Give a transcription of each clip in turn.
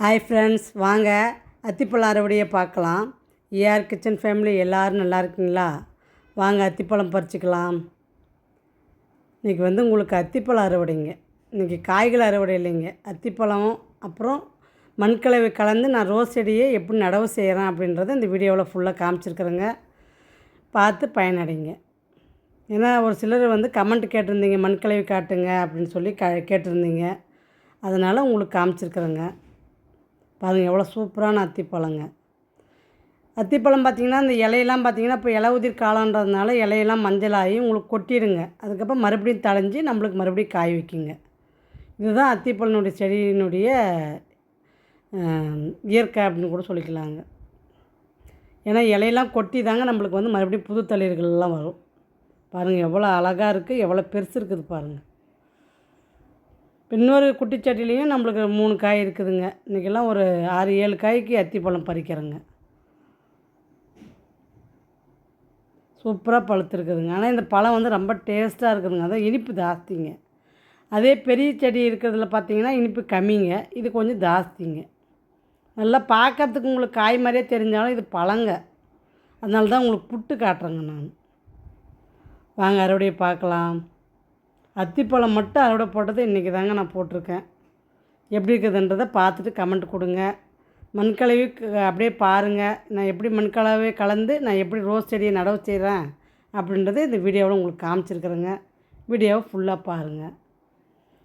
Hi friends வாங்க. அத்திப்பழம் அறுவடையை பார்க்கலாம் ஏஆர் கிச்சன் ஃபேமிலி எல்லோரும் நல்லா இருக்கீங்களா? வாங்க அத்திப்பழம் பறிச்சுக்கலாம். இன்றைக்கி வந்து உங்களுக்கு அத்திப்பழம் அறுவடைங்க. இன்றைக்கி காய்கள் அறுவடை இல்லைங்க. அத்திப்பழம் அப்புறம் மண்கலவை கலந்து நான் ரோஸ் செடியை எப்படி நடவு செய்கிறேன் அப்படின்றத இந்த வீடியோவில் ஃபுல்லாக காமிச்சிருக்கிறேங்க. பார்த்து பயனடைங்க. ஏன்னா ஒரு சிலர் வந்து கமெண்ட் கேட்டிருந்தீங்க மண்கலவை காட்டுங்க அப்படின்னு சொல்லி க கேட்டிருந்தீங்க. அதனால் உங்களுக்கு காமிச்சிருக்கிறேங்க. பாருங்கள் எவ்வளோ சூப்பரான அத்திப்பழங்க. அத்திப்பழம் பார்த்திங்கன்னா அந்த இலையெல்லாம் பார்த்திங்கன்னா இப்போ இலை உதிர் காலன்றதுனால இலையெல்லாம் மஞ்சளாகி உங்களுக்கு கொட்டிடுங்க அதுக்கப்புறம் மறுபடியும் தளைஞ்சி நம்மளுக்கு மறுபடியும் காய வைக்குங்க. இதுதான் அத்திப்பழனுடைய செடியினுடைய இயற்கை அப்படின்னு கூட சொல்லிக்கலாங்க. ஏன்னா இலையெல்லாம் கொட்டி தாங்க நம்மளுக்கு வந்து மறுபடியும் புது தளிர்கள்லாம் வரும். பாருங்கள் எவ்வளோ அழகாக இருக்குது எவ்வளோ பெருசு இருக்குது பாருங்கள் இன்னொரு குட்டிச்சட்டிலையும் நம்மளுக்கு மூணு காய் இருக்குதுங்க. இன்றைக்கெல்லாம் ஒரு ஆறு ஏழு காய்க்கு அத்திப்பழம் பறிக்கிறேங்க. சூப்பராக பழுத்துருக்குதுங்க. ஆனால் இந்த பழம் வந்து ரொம்ப டேஸ்ட்டாக இருக்குதுங்க. அதான் இனிப்பு ஜாஸ்திங்க. அதே பெரிய செடி இருக்கிறதுல பார்த்தீங்கன்னா இனிப்பு கம்மிங்க. இது கொஞ்சம் ஜாஸ்திங்க. நல்லா பார்க்கறதுக்கு உங்களுக்கு காய் மாதிரியே தெரிஞ்சாலும் இது பழங்க. அதனால தான் உங்களுக்கு புட்டு காட்டுறேங்க நான். வாங்க அறுவடையை பார்க்கலாம். அத்திப்பழம் மட்டும் அறுவடை போட்டது இன்றைக்கி தாங்க நான் போட்டிருக்கேன். எப்படி இருக்குதுன்றதை பார்த்துட்டு கமெண்ட் கொடுங்க. மண்கலவி க- அப்படியே பாருங்கள் நான் எப்படி மண்கலவை கலந்து நான் எப்படி ரோஸ் செடியை நடவு செய்கிறேன் அப்படின்றத இந்த வீடியோவில் உங்களுக்கு காமிச்சிருக்கிறேங்க. வீடியோவை ஃபுல்லாக பாருங்கள்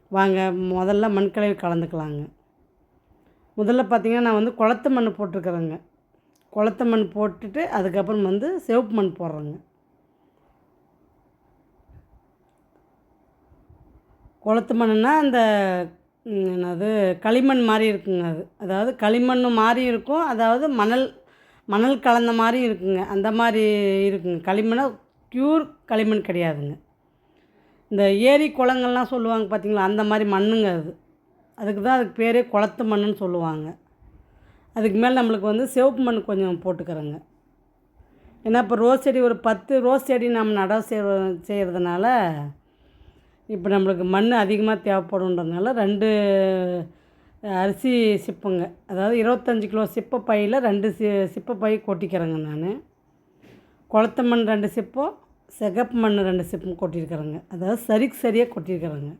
வாங்க முதல்ல மண்கலவை கலந்துக்கலாங்க. முதல்ல பார்த்தீங்கன்னா நான் வந்து குளத்து மண் போட்டிருக்கிறேங்க. குளத்து மண் போட்டுட்டு அதுக்கப்புறம் வந்து சிவப்பு மண் போடுறேங்க. குளத்து மண்ணுனா அந்த என்னது களிமண் மாதிரி இருக்குங்க அது. அதாவது களிமண் மாதிரி இருக்கும் அதாவது மணல் மணல் கலந்த மாதிரியும் இருக்குங்க. அந்த மாதிரி இருக்குங்க. களிமண்ணை ப்யூர் களிமண் கிடையாதுங்க. இந்த ஏரி குளங்கள்லாம் சொல்லுவாங்க பார்த்தீங்களா அந்த மாதிரி மண்ணுங்க அது. அதுக்கு தான் அதுக்கு பேரே குளத்து மண்ணுன்னு சொல்லுவாங்க. அதுக்கு மேலே நம்மளுக்கு வந்து சிவப்பு மண் கொஞ்சம் போட்டுக்கிறோங்க. ஏன்னா இப்போ ரோஸ் செடி ஒரு பத்து ரோஸ் செடி நம்ம நட செய்ய செய்கிறதுனால இப்போ நம்மளுக்கு மண் அதிகமாக தேவைப்படுன்றதுனால ரெண்டு அரிசி சிப்புங்க. அதாவது இருபத்தஞ்சி கிலோ சிப்ப பையில் ரெண்டு சி சிப்ப பை கொட்டிக்கிறேங்க நான். குளத்த மண் ரெண்டு சிப்பம் சிகப்பு மண் ரெண்டு சிப்பும் கொட்டியிருக்கிறேங்க. அதாவது சரிக்கு சரியாக கொட்டியிருக்கிறேங்க.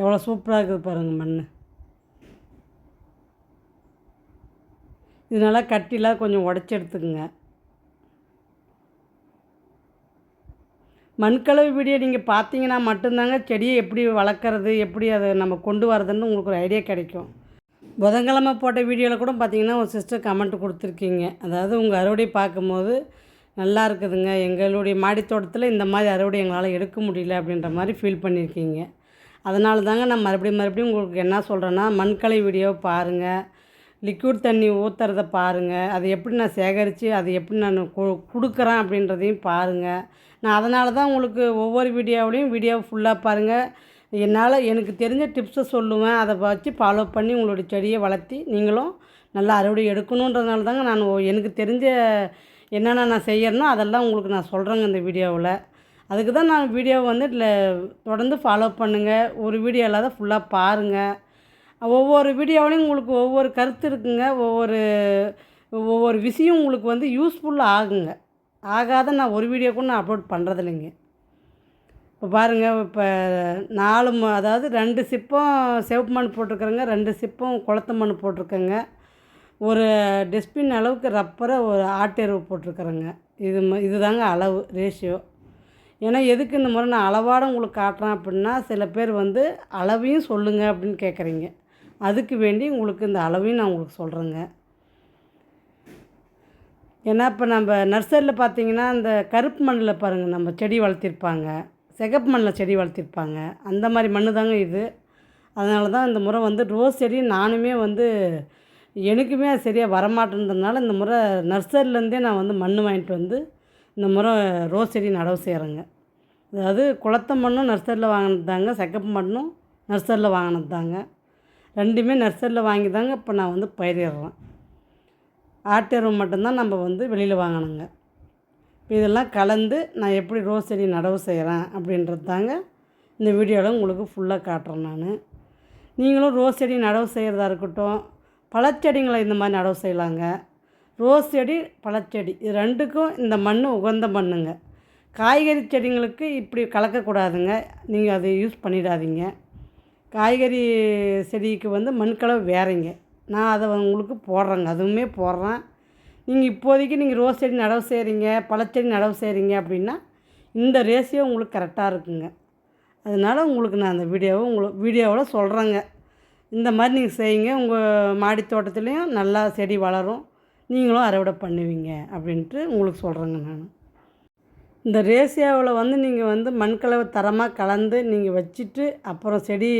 எவ்வளோ சூப்பராக இருக்குது பாருங்கள் மண். இது நல்லா கட்டிலாம் கொஞ்சம் உடச்சி எடுத்துக்குங்க. மண்கலவை வீடியோ நீங்கள் பார்த்தீங்கன்னா மட்டும்தாங்க செடியை எப்படி வளர்க்குறது எப்படி அதை நம்ம கொண்டு வரதுன்னு உங்களுக்கு ஒரு ஐடியா கிடைக்கும். புதன்கிழமை போட்ட வீடியோவில் கூட பார்த்தீங்கன்னா ஒரு சிஸ்டர் கமெண்ட் கொடுத்துருக்கீங்க. அதாவது உங்கள் அறுவடை பார்க்கும்போது நல்லா இருக்குதுங்க. எங்களுடைய மாடித் தோட்டத்தில் இந்த மாதிரி அறுவடை எங்களால் எடுக்க முடியல அப்படின்ற மாதிரி ஃபீல் பண்ணியிருக்கீங்க அதனால தாங்க நான் மறுபடியும் மறுபடியும் உங்களுக்கு என்ன சொல்கிறேன்னா மண்கலை வீடியோ பாருங்கள் லிக்விட் தண்ணி ஊற்றுறத பாருங்கள் அதை எப்படி நான் சேகரித்து அதை எப்படி நான் கொடுக்குறேன் அப்படின்றதையும் பாருங்கள் நான் அதனால தான் உங்களுக்கு ஒவ்வொரு வீடியோவிலையும் வீடியோ ஃபுல்லாக பாருங்கள் என்னால் எனக்கு தெரிஞ்ச டிப்ஸை சொல்லுவேன். அதை வச்சு ஃபாலோ பண்ணி உங்களுடைய செடியை வளர்த்தி நீங்களும் நல்லா அறுவடை எடுக்கணுன்றதுனால தாங்க நான் ஒ- எனக்கு தெரிஞ்ச என்னென்ன நான் செய்யறனோ அதெல்லாம் உங்களுக்கு நான் சொல்கிறேங்க இந்த வீடியோவில். அதுக்கு தான் நான் வீடியோ வந்து இதில் தொடர்ந்து ஃபாலோ பண்ணுங்கள் ஒரு வீடியோ இல்லாத ஃபுல்லாக பாருங்கள் ஒவ்வொரு வீடியோவிலையும் உங்களுக்கு ஒவ்வொரு கருத்து இருக்குங்க. ஒவ்வொரு ஒவ்வொரு விஷயம் உங்களுக்கு வந்து யூஸ்ஃபுல்லாக ஆகுங்க. ஆகாத நான் ஒரு வீடியோ கூட நான் அப்லோட் பண்ணுறதில்லைங்க இப்போ பாருங்கள் இப்போ நாலு ம- அதாவது ரெண்டு சிப்பம் சிவப்பு மண் போட்டிருக்குறேங்க ரெண்டு சிப்பம் குளத்து மண் போட்டிருக்கேங்க. ஒரு டஸ்ட்பின் அளவுக்கு ரப்பரை ஒரு ஆட்டெருவு போட்டிருக்குறேங்க. இது ம- இதுதாங்க அளவு ரேஷியோ ஏன்னா எதுக்கு இந்த முறை நான் அளவாட உங்களுக்கு காட்டுறேன் அப்படின்னா சில பேர் வந்து அளவையும் சொல்லுங்கள் அப்படின்னு கேட்குறீங்க அதுக்கு வேண்டி உங்களுக்கு இந்த அளவையும் நான் உங்களுக்கு சொல்கிறேங்க ஏன்னா இப்போ நம்ம நர்சரியில் பார்த்தீங்கன்னா இந்த கருப்பு மண்ணில் பாருங்கள் நம்ம செடி வளர்த்திருப்பாங்க. சிகப்பு மண்ணில் செடி வளர்த்திருப்பாங்க. அந்த மாதிரி மண் தாங்க இது. அதனால தான் இந்த முறை வந்து ரோஸ் செடி நானுமே வந்து எனக்குமே அது சரியாக வரமாட்டேன்றதுனால இந்த முறை நர்சரிலேருந்தே நான் வந்து மண் வாங்கிட்டு வந்து இந்த முறை ரோஸ் செடி நடவு செய்கிறேங்க அதாவது குளத்த மண்ணும் நர்சரியில் வாங்கினது தாங்க சிகப்பு மண்ணும் நர்சரியில் வாங்கினது தாங்க ரெண்டுமே நர்சரியில் வாங்கி தாங்க இப்போ நான் வந்து பயிரிடுறேன். ஆட்டெருவு மட்டும்தான் நம்ம வந்து வெளியில் வாங்கணுங்க. இப்போ இதெல்லாம் கலந்து நான் எப்படி ரோஸ் செடி நடவு செய்கிறேன் அப்படின்றது தாங்க இந்த வீடியோவில் உங்களுக்கு ஃபுல்லாக காட்டுறேன் நான். நீங்களும் ரோஸ் செடி நடவு செய்கிறதா இருக்கட்டும் பழச்செடிங்களை இந்த மாதிரி நடவு செய்யலாங்க. ரோஸ் செடி பழச்செடி இது ரெண்டுக்கும் இந்த மண் உகந்த மண்ணுங்க. காய்கறி செடிங்களுக்கு இப்படி கலக்கக்கூடாதுங்க நீங்கள் அதை யூஸ் பண்ணிடாதீங்க. காய்கறி செடிக்கு வந்து மண்கலவை வேறைங்க. நான் அதை உங்களுக்கு போடுறேங்க. அதுவுமே போடுறேன். நீங்கள் இப்போதைக்கு நீங்கள் ரோஸ் செடி நடவு செய்கிறீங்க பழச்செடி நடவு செய்கிறீங்க அப்படின்னா இந்த ரேஷியோ உங்களுக்கு கரெக்டாக இருக்குங்க. அதனால் உங்களுக்கு நான் அந்த வீடியோவை உங்களுக்கு வீடியோவில் சொல்கிறேங்க இந்த மாதிரி நீங்கள் செய்யுங்க. உங்கள் மாடி தோட்டத்துலேயும் நல்லா செடி வளரும். நீங்களும் அறுவடை பண்ணுவீங்க அப்படின்ட்டு உங்களுக்கு சொல்கிறேங்க நான். இந்த ரேசியாவில் வந்து நீங்கள் வந்து மண்கலவை தரமாக கலந்து நீங்கள் வச்சுட்டு அப்புறம் செடி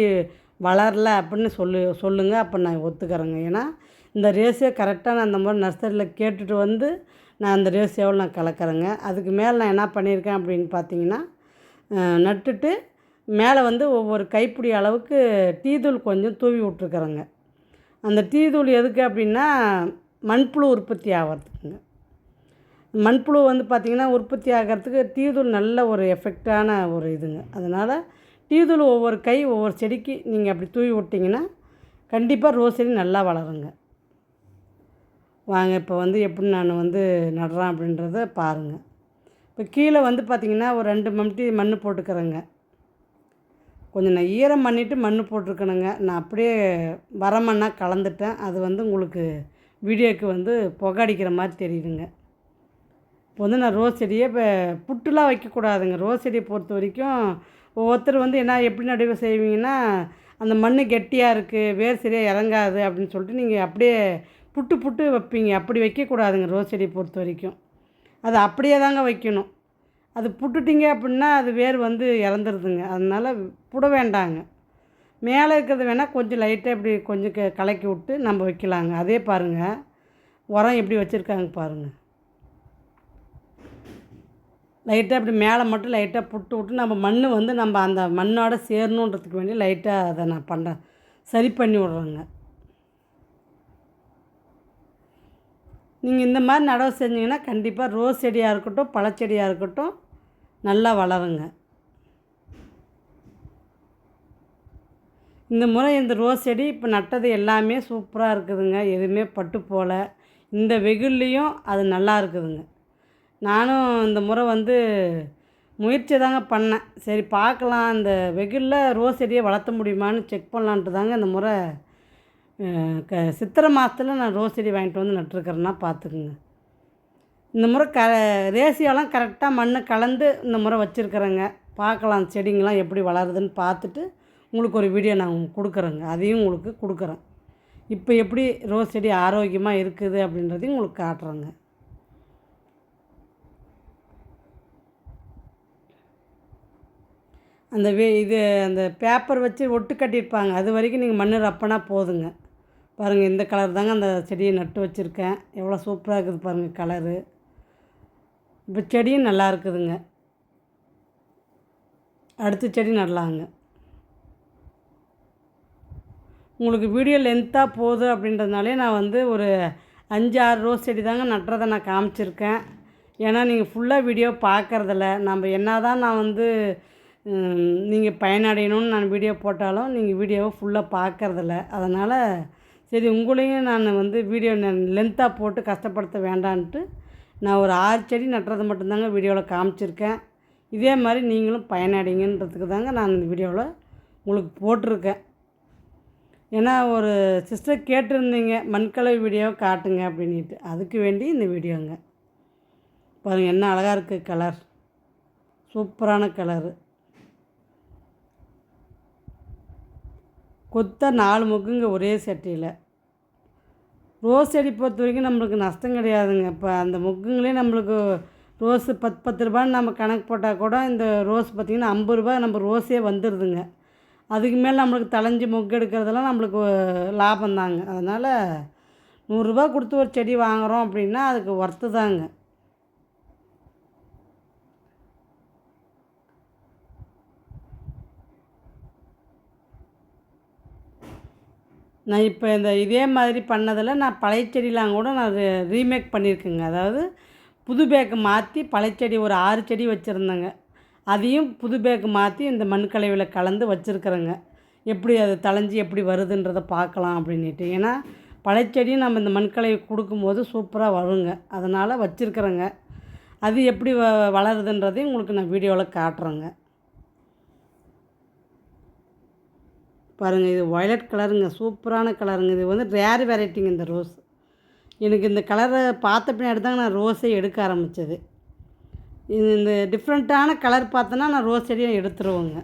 வளரல அப்படின்னு சொல்லு சொல்லுங்கள் அப்போ நான் ஒத்துக்கிறேங்க. ஏன்னா இந்த ரேஸே கரெக்டாக நான் அந்த மாதிரி நர்சரியில் கேட்டுட்டு வந்து நான் அந்த ரேசியோவில் நான் கலக்கிறேங்க. அதுக்கு மேலே நான் என்ன பண்ணியிருக்கேன் அப்படின்னு பார்த்தீங்கன்னா நட்டுட்டு மேலே வந்து ஒவ்வொரு கைப்பிடி அளவுக்கு டீதூள் கொஞ்சம் தூவி விட்ருக்குறேங்க அந்த டீதூள் எதுக்கு அப்படின்னா மண்புழு உற்பத்தி ஆகிறதுக்குங்க. மண்புழு வந்து பார்த்திங்கன்னா உற்பத்தி ஆகிறதுக்கு டீதூள் நல்ல ஒரு எஃபெக்டான ஒரு இதுங்க. அதனால் டீத்தூள் ஒவ்வொரு கை ஒவ்வொரு செடிக்கு நீங்கள் அப்படி தூவி விட்டிங்கன்னா கண்டிப்பாக ரோஸ் செடி நல்லா வளருங்க. வாங்க இப்போ வந்து எப்படி நான் வந்து நடுறேன் அப்படின்றத பாருங்கள் இப்போ கீழே வந்து பார்த்திங்கன்னா ஒரு ரெண்டு மம்டி மண் போட்டுக்கிறேங்க. கொஞ்சம் நான் ஈரம் பண்ணிவிட்டு மண் போட்டிருக்கணுங்க. நான் அப்படியே வர மண்ணாக கலந்துட்டேன். அது வந்து உங்களுக்கு வீடியோக்கு வந்து புகை அடிக்கிற மாதிரி தெரியுதுங்க. இப்போ வந்து நான் ரோஸ் செடியை இப்போ புட்டுலாம் வைக்கக்கூடாதுங்க. ரோஸ் செடியை பொறுத்த வரைக்கும் ஒவ்வொருத்தர் வந்து என்ன எப்படி நடுவு செய்வீங்கன்னா அந்த மண் கெட்டியாக இருக்குது வேர் சரியாக இறங்காது அப்படின்னு சொல்லிட்டு நீங்கள் அப்படியே புட்டு புட்டு வைப்பீங்க. அப்படி வைக்கக்கூடாதுங்க ரோஸ் செடி பொறுத்த வரைக்கும். அது அப்படியே தாங்க வைக்கணும். அது புட்டுட்டிங்க அப்படின்னா அது வேர் வந்து இறந்துருதுங்க. அதனால் புட வேண்டாங்க. மேலே இருக்கிறது வேணால் கொஞ்சம் லைட்டாக இப்படி கொஞ்சம் க கலக்கி விட்டு நம்ம வைக்கலாங்க. அதே பாருங்கள் உரம் எப்படி வச்சுருக்காங்க பாருங்கள் லைட்டாக இப்படி மேலே மட்டும் லைட்டாக புட்டு விட்டு நம்ம மண் வந்து நம்ம அந்த மண்ணோட சேரணுன்றதுக்கு வேண்டி லைட்டாக அதை நான் பண்ணுறேன் சரி பண்ணி விட்றேங்க. நீங்கள் இந்த மாதிரி நடவு செஞ்சிங்கன்னா கண்டிப்பாக ரோஸ் செடியாக இருக்கட்டும் பழச்செடியாக இருக்கட்டும் நல்லா வளருங்க. இந்த முறை இந்த ரோஸ் செடி இப்போ நட்டது எல்லாமே சூப்பராக இருக்குதுங்க. எதுவுமே பட்டு போகல இந்த வெகுல்லையும் அது நல்லா இருக்குதுங்க. நானும் இந்த முறை வந்து முயற்சி தாங்க பண்ணேன். சரி பார்க்கலாம். இந்த வெயிலில் ரோஸ் செடியை வளர்த்த முடியுமான்னு செக் பண்ணலான்ட்டு தாங்க இந்த முறை க சித்திரை மாதத்தில் நான் ரோஸ் செடி வாங்கிட்டு வந்து நட்டுருக்கிறேன்னா பார்த்துக்குங்க. இந்த முறை க ரேசியோலாம் கரெக்டாக மண்ணை கலந்து இந்த முறை வச்சுருக்குறேங்க. பார்க்கலாம் செடிங்கெலாம் எப்படி வளருதுன்னு பார்த்துட்டு உங்களுக்கு ஒரு வீடியோ நான் கொடுக்குறேங்க. அதையும் உங்களுக்கு கொடுக்குறேன். இப்போ எப்படி ரோஸ் செடி ஆரோக்கியமாக இருக்குது அப்படின்றதையும் உங்களுக்கு காட்டுறேங்க. அந்த வே இது அந்த பேப்பர் வச்சு ஒட்டு கட்டியிருப்பாங்க. அது வரைக்கும் நீங்கள் மண் ரப்பனா போதுங்க. பாருங்கள் இந்த கலர் தாங்க அந்த செடியை நட்டு வச்சுருக்கேன். எவ்வளோ சூப்பராக இருக்குது பாருங்கள் கலரு இப்போ செடியும் நல்லா இருக்குதுங்க. அடுத்த செடி நடலாங்க. உங்களுக்கு வீடியோ லென்த்தாக போகுது அப்படின்றதுனாலே நான் வந்து ஒரு அஞ்சு ஆறு ரோஸ் செடி தாங்க நட்டுறதை நான் காமிச்சிருக்கேன். ஏன்னா நீங்கள் ஃபுல்லாக வீடியோ பார்க்குறதில்ல. நம்ம என்ன தான் நான் வந்து நீங்கள் பயனடையணும்னு நான் வீடியோ போட்டாலும் நீங்கள் வீடியோவை ஃபுல்லாக பார்க்குறதில்ல அதனால் சரி உங்களையும் நான் வந்து வீடியோ லென்த்தாக போட்டு கஷ்டப்படுத்த வேண்டான்ட்டு நான் ஒரு ஆறு செடி நட்டுறது மட்டும்தாங்க வீடியோவில் காமிச்சிருக்கேன். இதே மாதிரி நீங்களும் பயனடைங்கன்றதுக்கு தாங்க நான் இந்த வீடியோவில் உங்களுக்கு போட்டிருக்கேன். ஏன்னா ஒரு சிஸ்டர் கேட்டிருந்தீங்க மண்கலவை வீடியோவை காட்டுங்க அப்படின்ட்டு அதுக்கு வேண்டி இந்த வீடியோங்க பாருங்கள் என்ன அழகாக இருக்குது கலர் சூப்பரான கலரு கொத்த நாலு முக்குங்க ஒரே சட்டியில். ரோஸ் செடி பொறுத்த வரைக்கும் நம்மளுக்கு நஷ்டம் கிடையாதுங்க. இப்போ அந்த முக்குங்களே நம்மளுக்கு ரோஸு பத்து பத்து ரூபான்னு நம்ம கணக்கு போட்டால் கூட இந்த ரோஸ் பார்த்திங்கன்னா ஐம்பது ரூபாய் நம்ம ரோஸே வந்துடுதுங்க அதுக்கு மேலே நம்மளுக்கு தலைஞ்சி மொக்கு எடுக்கிறதெல்லாம் நம்மளுக்கு லாபம் தாங்க. அதனால் நூறுரூபா கொடுத்து ஒரு செடி வாங்குகிறோம் அப்படின்னா அதுக்கு ஒர்த்து தாங்க. நான் இப்போ இந்த இதே மாதிரி பண்ணதில் நான் பழைய செடிலாம் கூட நான் ரீமேக் பண்ணியிருக்கேங்க. அதாவது புது பேக்கு மாற்றி பழைய செடி ஒரு ஆறு செடி வச்சுருந்தேங்க. அதையும் புது பேக்கு மாற்றி இந்த மண்கலவையில் கலந்து வச்சுருக்குறேங்க. எப்படி அது தளைஞ்சி எப்படி வருதுன்றதை பார்க்கலாம் அப்படின்ட்டு ஏன்னா பழைச்செடியும் நம்ம இந்த மண்கலை கொடுக்கும்போது சூப்பராக வருங்க. அதனால் வச்சுருக்குறேங்க. அது எப்படி வ வளருதுன்றதையும் உங்களுக்கு நான் வீடியோவில் காட்டுறேங்க. பாருங்கள் இது வயலட் கலருங்க சூப்பரான கலருங்க இது வந்து ரேர் வெரைட்டிங்க இந்த ரோஸ் எனக்கு இந்த கலரை பார்த்த பின்னாடி தாங்க நான் ரோஸை எடுக்க ஆரம்பித்தது இது இந்த டிஃப்ரெண்ட்டான கலர் பார்த்தோன்னா நான் ரோஸ் செடியை எடுத்துருவேங்க.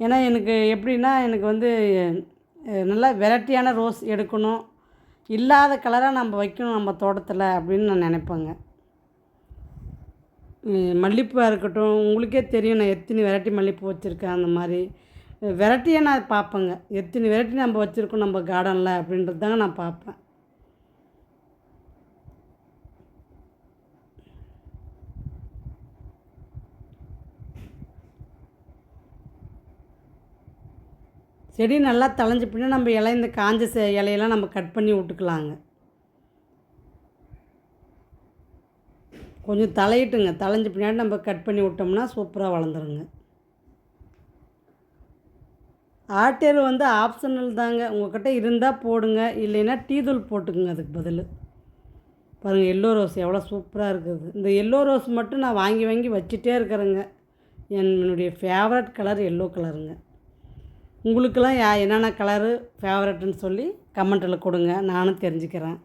ஏன்னா எனக்கு எப்படின்னா எனக்கு வந்து நல்லா வெரைட்டியான ரோஸ் எடுக்கணும். இல்லாத கலராக நம்ம வைக்கணும் நம்ம தோட்டத்தில் அப்படின்னு நான் நினைப்பேங்க. மல்லிகைப்பூவாக இருக்கட்டும் உங்களுக்கே தெரியும் நான் எத்தனை வெரைட்டி மல்லிகைப்பூ வச்சுருக்கேன் அந்த மாதிரி. வெரைட்டியாக நான் பார்ப்பேங்க. எத்தனை வெரைட்டி நம்ம வச்சுருக்கோம் நம்ம கார்டனில் அப்படின்றது தாங்க நான் பார்ப்பேன். செடி நல்லா தளைஞ்ச பின்னே நம்ம இலை இந்த காஞ்ச செ- இலையெல்லாம் நம்ம கட் பண்ணி விட்டுக்கலாங்க. கொஞ்சம் தலையிட்டுங்க தளைஞ்ச பின்னாடி நம்ம கட் பண்ணி விட்டோம்னா சூப்பராக வளர்ந்துருங்க. ஆட்டேர் வந்து ஆப்ஷனல் தாங்க. உங்கள்கிட்ட இருந்தால் போடுங்க. இல்லைன்னா டீ தூள் போட்டுக்குங்க அதுக்கு பதில். பாருங்கள் எல்லோ ரோஸ் எவ்வளோ சூப்பராக இருக்குது. இந்த எல்லோ ரோஸ் மட்டும் நான் வாங்கி வாங்கி வச்சுட்டே இருக்கிறேங்க. என்னுடைய ஃபேவரட் கலர் எல்லோ கலருங்க உங்களுக்கெல்லாம் யா என்னென்ன கலரு ஃபேவரட்னு சொல்லி கமெண்ட்டில் கொடுங்க. நானும் தெரிஞ்சுக்கிறேன்.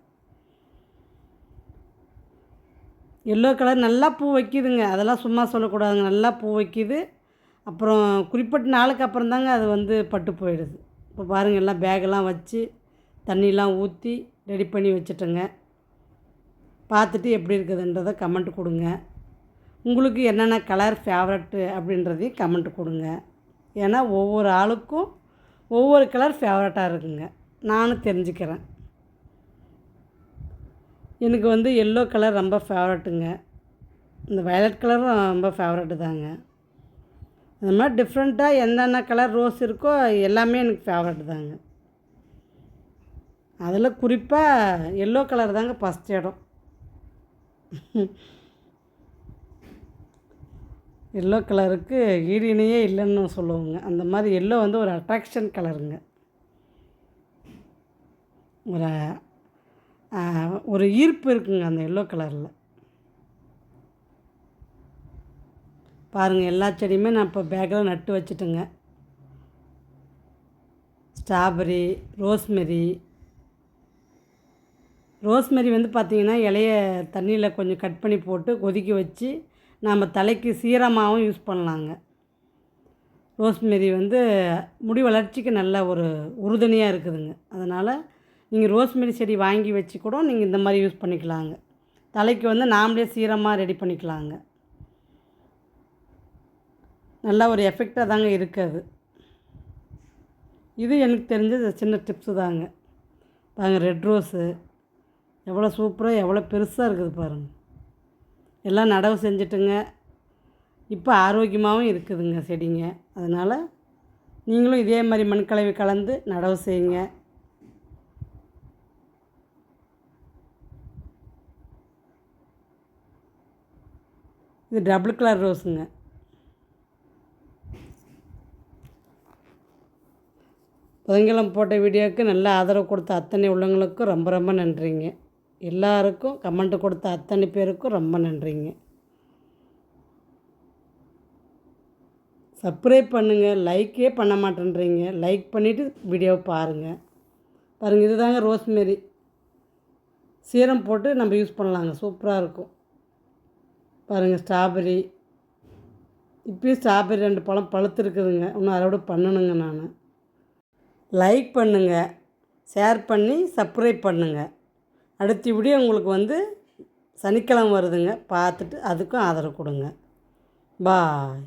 எல்லோ கலர் நல்லா பூ வைக்கிதுங்க. அதெல்லாம் சும்மா சொல்லக்கூடாதுங்க. நல்லா பூ வைக்கிது. அப்புறம் குறிப்பிட்ட நாளுக்கு அப்புறம் தாங்க அது வந்து பட்டு போயிடுது. இப்போ பாருங்கள் எல்லாம் பேக்கெல்லாம் வச்சு தண்ணிலாம் ஊற்றி ரெடி பண்ணி வச்சுட்டேங்க. பார்த்துட்டு எப்படி இருக்குதுன்றதை கமெண்ட் கொடுங்க. உங்களுக்கு என்னென்ன கலர் ஃபேவரட்டு அப்படின்றதையும் கமெண்ட் கொடுங்க. ஏன்னா ஒவ்வொரு ஆளுக்கும் ஒவ்வொரு கலர் ஃபேவரட்டாக இருக்குங்க. நானும் தெரிஞ்சுக்கிறேன். எனக்கு வந்து எல்லோ கலர் ரொம்ப ஃபேவரட்டுங்க இந்த வயலட் கலரும் ரொம்ப ஃபேவரட்டு தாங்க. அந்த மாதிரி டிஃப்ரெண்ட்டாக என்னென்ன கலர் ரோஸ் இருக்கோ எல்லாமே எனக்கு ஃபேவரட் தாங்க. அதில் குறிப்பாக எல்லோ கலர் தாங்க ஃபஸ்ட் இடம். எல்லோ கலருக்கு ஈடு இல்லைன்னு சொல்லுவோங்க. அந்த மாதிரி எல்லோ வந்து ஒரு அட்ராக்ஷன் கலருங்க ஒரு ஒரு ஈர்ப்பு இருக்குங்க அந்த எல்லோ கலரில் பாருங்கள் எல்லா செடியுமே நான் இப்போ பேக்கில் நட்டு வச்சுட்டேங்க. ஸ்ட்ராபெரி ரோஸ்மெரி ரோஸ்மெரி வந்து பார்த்திங்கன்னா இலைய தண்ணியில் கொஞ்சம் கட் பண்ணி போட்டு கொதிக்க வச்சு நாம் தலைக்கு சீரமாகவும் யூஸ் பண்ணலாங்க. ரோஸ்மெரி வந்து முடி வளர்ச்சிக்கு நல்ல ஒரு உறுதுணையாக இருக்குதுங்க. அதனால் நீங்கள் ரோஸ்மெரி செடி வாங்கி வச்சு கூட நீங்கள் இந்த மாதிரி யூஸ் பண்ணிக்கலாங்க. தலைக்கு வந்து நாமளே சீரமாக ரெடி பண்ணிக்கலாங்க. நல்ல ஒரு எஃபெக்டாக தாங்க இருக்குது இது எனக்கு தெரிஞ்ச சின்ன டிப்ஸு தாங்க. பாருங்கள் ரெட் ரோஸு எவ்வளோ சூப்பராக எவ்வளோ பெருசாக இருக்குது பாருங்கள் எல்லாம் நடவு செஞ்சுட்டுங்க. இப்போ ஆரோக்கியமாகவும் இருக்குதுங்க செடிங்க. அதனால் நீங்களும் இதே மாதிரி மண்கலவை கலந்து நடவு செய்யுங்க. இது டபுள் கலர் ரோஸுங்க புதன்கிழமை போட்ட வீடியோவுக்கு நல்ல ஆதரவு கொடுத்த அத்தனை உள்ளவங்களுக்கும் ரொம்ப ரொம்ப நன்றிங்க. எல்லாருக்கும் கமெண்ட் கொடுத்த அத்தனை பேருக்கும் ரொம்ப நன்றிங்க. சப்ஸ்கிரைப் பண்ணுங்கள் லைக்கே பண்ண மாட்டேன்றீங்க. லைக் பண்ணிவிட்டு வீடியோவை பாருங்கள் பாருங்கள் இதுதாங்க ரோஸ்மெரி. சீரம் போட்டு நம்ம யூஸ் பண்ணலாங்க சூப்பராக இருக்கும். பாருங்கள் ஸ்ட்ராபெரி இப்பயும் ஸ்ட்ராபெரி ரெண்டு பழம் பழுத்துருக்குதுங்க. இன்னும் அறுவடை பண்ணணுங்க நான். லைக் பண்ணுங்கள் ஷேர் பண்ணி சப்ஸ்கிரைப் பண்ணுங்கள் அடுத்த வீடியோ உங்களுக்கு வந்து சனிக்கிழமை வருதுங்க. பார்த்துட்டு அதுக்கும் ஆதரவு கொடுங்க. பாய்.